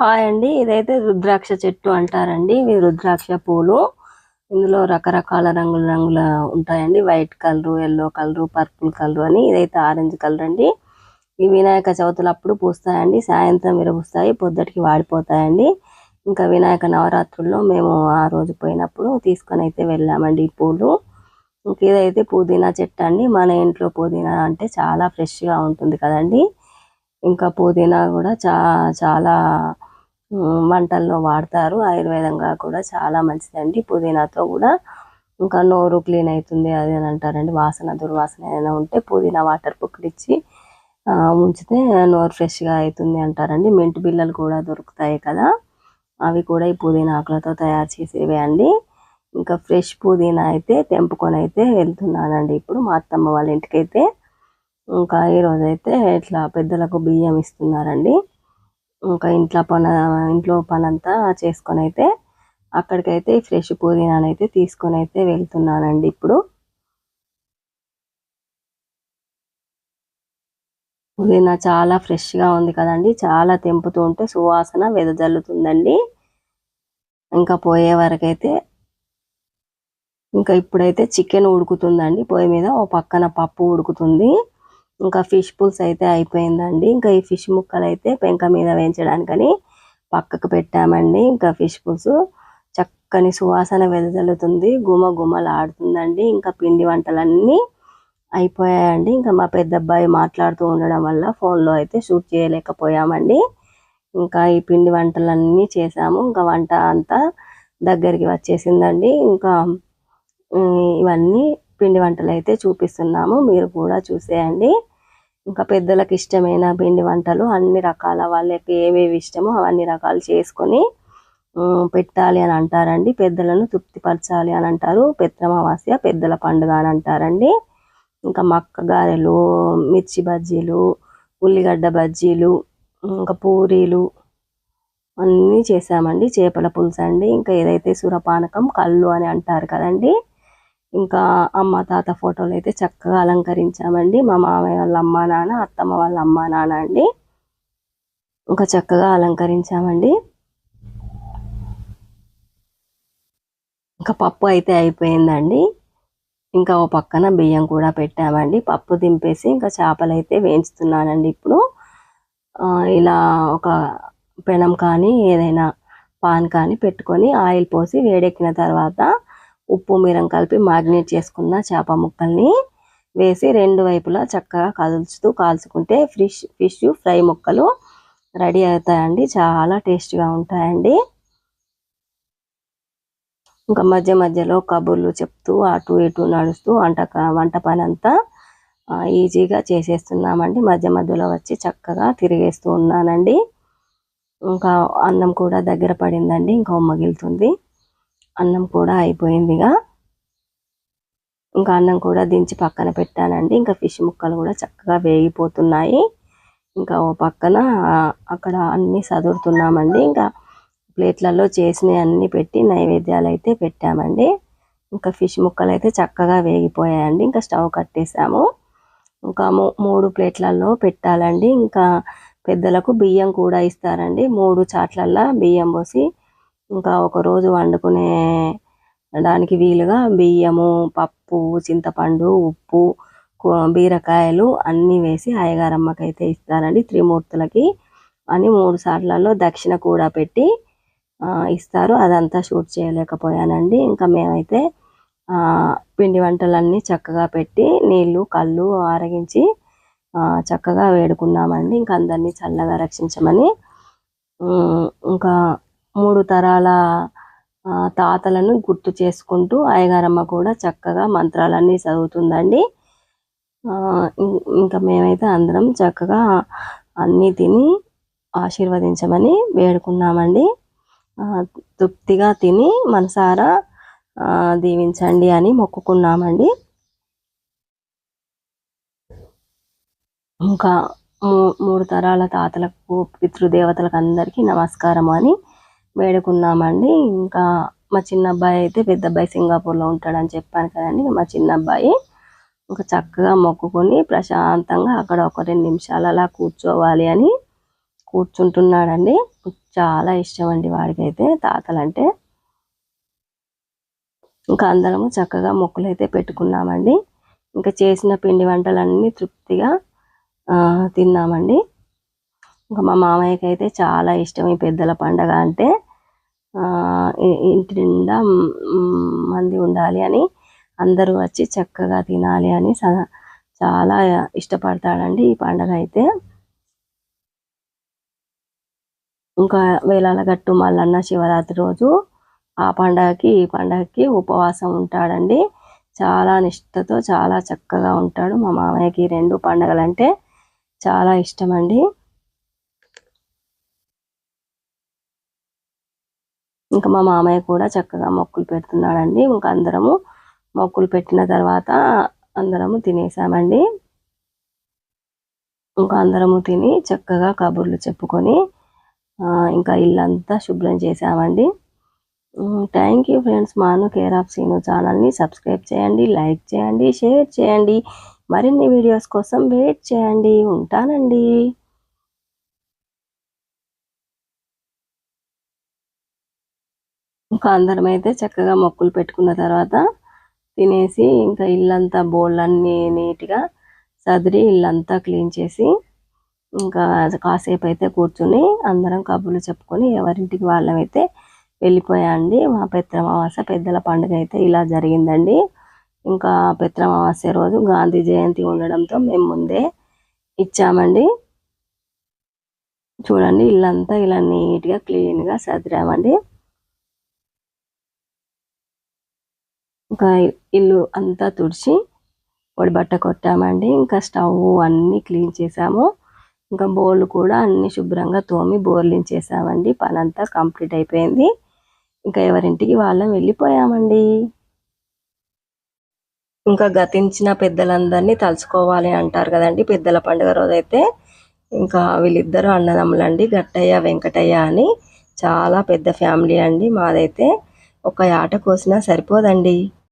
Hi అండి. ఇదైతే రుద్రాక్ష చెట్టు అంటారండి. ఇవి రుద్రాక్ష పూలు. ఇందులో రకరకాల రంగుల రంగుల ఉంటాయండి. White colour yellow colour purple colour అని ఇదైతే ఆరెంజ్ కలర్ అండి. ఈ వినాయక చవితులు అప్పుడు పూస్తాయండి. సాయంత్రం విరపుస్తాయి పొద్దుటికి వాడిపోతాయండి. ఇంకా వినాయక నవరాత్రుల్లో మేము ఆ రోజు పోయినప్పుడు తీసుకొని అయితే వెళ్ళామండి ఈ పూలు. ఇంక ఇదైతే పుదీనా చెట్టు అండి. మన ఇంట్లో పుదీనా అంటే చాలా ఫ్రెష్గా ఉంటుంది కదండి. ఇంకా పుదీనా కూడా చా చాలా వంటల్లో వాడతారు. ఆయుర్వేదంగా కూడా చాలా మంచిదండి. పుదీనాతో కూడా ఇంకా నోరు క్లీన్ అవుతుంది అది అని అంటారండి. వాసన దుర్వాసన ఏదైనా ఉంటే పుదీనా వాటర్ పుక్కిడిచ్చి ఉంచితే నోరు ఫ్రెష్గా అవుతుంది అంటారండి. మింట్ బిళ్ళలు కూడా దొరుకుతాయి కదా. అవి కూడా ఈ పుదీనా ఆకులతో తయారు చేసేవే అండి. ఇంకా ఫ్రెష్ పుదీనా అయితే తెంపుకొని అయితే వెళ్తున్నానండి. ఇప్పుడు మా అత్తమ్మ వాళ్ళ ఇంటికైతే ఇంకా ఈరోజైతే ఇట్లా పెద్దలకు బియ్యం ఇస్తున్నారండి. ఇంకా ఇంట్లో పని ఇంట్లో పని అంతా చేసుకొని అయితే అక్కడికైతే ఫ్రెష్ పుదీనానైతే తీసుకొని అయితే వెళ్తున్నానండి ఇప్పుడు. పుదీనా చాలా ఫ్రెష్గా ఉంది కదండి చాలా తెంపుతూ ఉంటే సువాసన వెదజల్లుతుందండి. ఇంకా పోయే వరకైతే ఇంకా ఇప్పుడైతే చికెన్ ఉడుకుతుందండి పొయ్యి మీద ఓ పక్కన పప్పు ఉడుకుతుంది. ఇంకా ఫిష్ పుల్స్ అయితే అయిపోయిందండి. ఇంకా ఈ ఫిష్ ముక్కలు అయితే పెంక మీద వేయించడానికని పక్కకు పెట్టామండి. ఇంకా ఫిష్ పులుసు చక్కని సువాసన వెదజల్లుతుంది. గుమ గుమలాడుతుందండి. ఇంకా పిండి వంటలన్నీ అయిపోయాయండి. ఇంకా మా పెద్ద అబ్బాయి మాట్లాడుతూ ఉండడం వల్ల ఫోన్లో అయితే షూట్ చేయలేకపోయామండి. ఇంకా ఈ పిండి వంటలన్నీ చేసాము ఇంకా వంట అంతా దగ్గరికి వచ్చేసిందండి. ఇంకా ఇవన్నీ పిండి వంటలు అయితే చూపిస్తున్నాము. మీరు కూడా చూసేయండి. ఇంకా పెద్దలకు ఇష్టమైన పిండి వంటలు అన్ని రకాల వాళ్ళకి ఏవేవి ఇష్టమో అవన్నీ రకాలు చేసుకొని పెట్టాలి అని అంటారండి. పెద్దలను తృప్తిపరచాలి అని అంటారు. పెద్దమావాస్య పెద్దల పండుగ అని అంటారండి. ఇంకా మక్క గారెలు మిర్చి బజ్జీలు ఉల్లిగడ్డ బజ్జీలు ఇంకా పూరీలు అన్నీ చేసామండి చేపల పులుసు అండి ఇంకా ఏదైతే సురపానకం కళ్ళు అని అంటారు కదండి. ఇంకా అమ్మ తాత ఫోటోలు అయితే చక్కగా అలంకరించామండి. మా మామయ్య వాళ్ళ అమ్మ నాన్న అత్తమ్మ వాళ్ళ అమ్మ నాన్న అండి. ఇంకా చక్కగా అలంకరించామండి. ఇంకా పప్పు అయితే అయిపోయిందండి. ఇంకా ఓ పక్కన బియ్యం కూడా పెట్టామండి. పప్పు దింపేసి ఇంకా చేపలు అయితే వేయించుతున్నానండి ఇప్పుడు. ఇలా ఒక పెనం కానీ ఏదైనా పాన్ కానీ పెట్టుకొని ఆయిల్ పోసి వేడెక్కిన తర్వాత ఉప్పు మీరం కలిపి మాగ్నేట్ చేసుకున్న చేప ముక్కల్ని వేసి రెండు వైపులా చక్కగా కదుల్చుతూ కాల్చుకుంటే ఫిష్ ఫిష్ ఫ్రై ముక్కలు రెడీ అవుతాయండి. చాలా టేస్ట్గా ఉంటాయండి. ఇంకా మధ్య మధ్యలో కబుర్లు చెప్తూ అటు ఇటు నడుస్తూ వంట వంట పని అంతా ఈజీగా చేసేస్తున్నామండి. మధ్య మధ్యలో వచ్చి చక్కగా తిరిగేస్తూ ఉన్నానండి. ఇంకా అన్నం కూడా దగ్గర పడిందండి. ఇంకా ఉమ్మగిలుతుంది అన్నం కూడా అయిపోయిందిగా. ఇంకా అన్నం కూడా దించి పక్కన పెట్టానండి. ఇంకా ఫిష్ ముక్కలు కూడా చక్కగా వేగిపోతున్నాయి. ఇంకా ఓ పక్కన అక్కడ అన్నీ సదురుతున్నామండి. ఇంకా ప్లేట్లలో చేసినవి అన్నీ పెట్టి నైవేద్యాలు అయితే పెట్టామండి. ఇంకా ఫిష్ ముక్కలు అయితే చక్కగా వేగిపోయాయండి. ఇంకా స్టవ్ కట్టేసాము ఇంకా మూ- మూడు ప్లేట్లలో పెట్టాలండి. ఇంకా పెద్దలకు బియ్యం కూడా ఇస్తారండి. మూడు చాట్లల్లో బియ్యం పోసి ఇంకా ఒకరోజు వండుకునే దానికి వీలుగా బియ్యము పప్పు చింతపండు ఉప్పు బీరకాయలు అన్నీ వేసి అయ్యగారమ్మకి అయితే ఇస్తారండి త్రిమూర్తులకి అని మూడు సార్లలో దక్షిణ కూడా పెట్టి ఇస్తారు. అదంతా షూట్ చేయలేకపోయానండి. ఇంకా మేమైతే పిండి వంటలన్నీ చక్కగా పెట్టి నీళ్ళు కళ్ళు ఆరగించి చక్కగా వేడుకున్నామండి. ఇంకా అందరినీ చల్లగా రక్షించమని ఇంకా మూడు తరాల తాతలను గుర్తు చేసుకుంటూ అయ్యగారమ్మ కూడా చక్కగా మంత్రాలన్నీ చదువుతుందండి. ఇంకా మేమైతే అందరం చక్కగా అన్నీ తిని ఆశీర్వదించమని వేడుకున్నామండి. తృప్తిగా తిని మనసారా దీవించండి అని మొక్కుకున్నామండి. ఇంకా మూ- మూడు తరాల తాతలకు పితృదేవతలకు అందరికీ నమస్కారం అని వేడుకున్నామండి. ఇంకా మా చిన్న అబ్బాయి అయితే పెద్ద అబ్బాయి సింగపూర్లో ఉంటాడని చెప్పాను కదండి. మా చిన్న అబ్బాయి ఇంకా చక్కగా మొక్కుకొని ప్రశాంతంగా అక్కడ ఒక రెండు నిమిషాలు అలా కూర్చోవాలి అని కూర్చుంటున్నాడండి. చాలా ఇష్టం అండి వాడికైతే తాతలంటే. ఇంకా అందరము చక్కగా మొక్కులు అయితే పెట్టుకున్నామండి. ఇంకా చేసిన పిండి వంటలన్నీ తృప్తిగా తిన్నామండి. ఇంకా మా మామయ్యకి అయితే చాలా ఇష్టం ఈ పెద్దల పండగ అంటే. ఇంటి నిండా మంది ఉండాలి అని అందరూ వచ్చి చక్కగా తినాలి అని చాలా ఇష్టపడతాడండి ఈ పండగ అయితే. ఇంకా వేలాల గట్టు మల్లన్న శివరాత్రి రోజు ఆ పండగకి ఈ పండగకి ఉపవాసం ఉంటాడండి. చాలా నిష్టతో చాలా చక్కగా ఉంటాడు. మా మామయ్యకి రెండు పండగలు అంటే చాలా ఇష్టం ఇంకా మా మామయ్య కూడా చక్కగా మొక్కులు పెడుతున్నాడండి. ఇంకా అందరము మొక్కులు పెట్టిన తర్వాత అందరము తినేసామండి. ఇంకా అందరము తిని చక్కగా కబుర్లు చెప్పుకొని ఇంకా ఇల్లంతా శుభ్రం చేసామండి. థ్యాంక్ యూ ఫ్రెండ్స్ మాను కేర్ ఆఫ్ సీను ఛానల్ని సబ్స్క్రైబ్ చేయండి లైక్ చేయండి షేర్ చేయండి. మరిన్ని వీడియోస్ కోసం వెయిట్ చేయండి. ఉంటానండి. ఒక అందరం అయితే చక్కగా మొక్కులు పెట్టుకున్న తర్వాత తినేసి ఇంకా ఇల్లంతా బోళ్ళన్నీ నీట్గా సదిరి ఇల్లంతా క్లీన్ చేసి ఇంకా కాసేపు అయితే కూర్చుని అందరం కబుర్లు చెప్పుకొని ఎవరింటికి వాళ్ళమైతే వెళ్ళిపోయాండి మా పిత్రమావాస పెద్దల పండుగ అయితే ఇలా జరిగిందండి. ఇంకా పిత్రమావాస్య రోజు గాంధీ జయంతి ఉండడంతో మేము ముందే ఇచ్చామండి. చూడండి ఇల్లంతా ఇలా నీట్గా క్లీన్గా సదిరామండి. ఒక ఇల్లు అంతా తుడిచి పొడి బట్ట కొట్టామండి. ఇంకా స్టవ్ అన్నీ క్లీన్ చేసాము. ఇంకా బోర్లు కూడా అన్ని శుభ్రంగా తోమి బోర్లించేసామండి. పని అంతా కంప్లీట్ అయిపోయింది. ఇంకా ఎవరింటికి వాళ్ళం వెళ్ళిపోయామండి. ఇంకా గతించిన పెద్దలందరినీ తలుచుకోవాలి అంటారు కదండి. పెద్దల పండుగ రోజైతే ఇంకా వీళ్ళిద్దరూ అన్నదమ్ములండి గట్టయ్య వెంకటయ్య అని చాలా పెద్ద ఫ్యామిలీ అండి. మాదైతే ఒక ఆట కోసినా సరిపోదండి.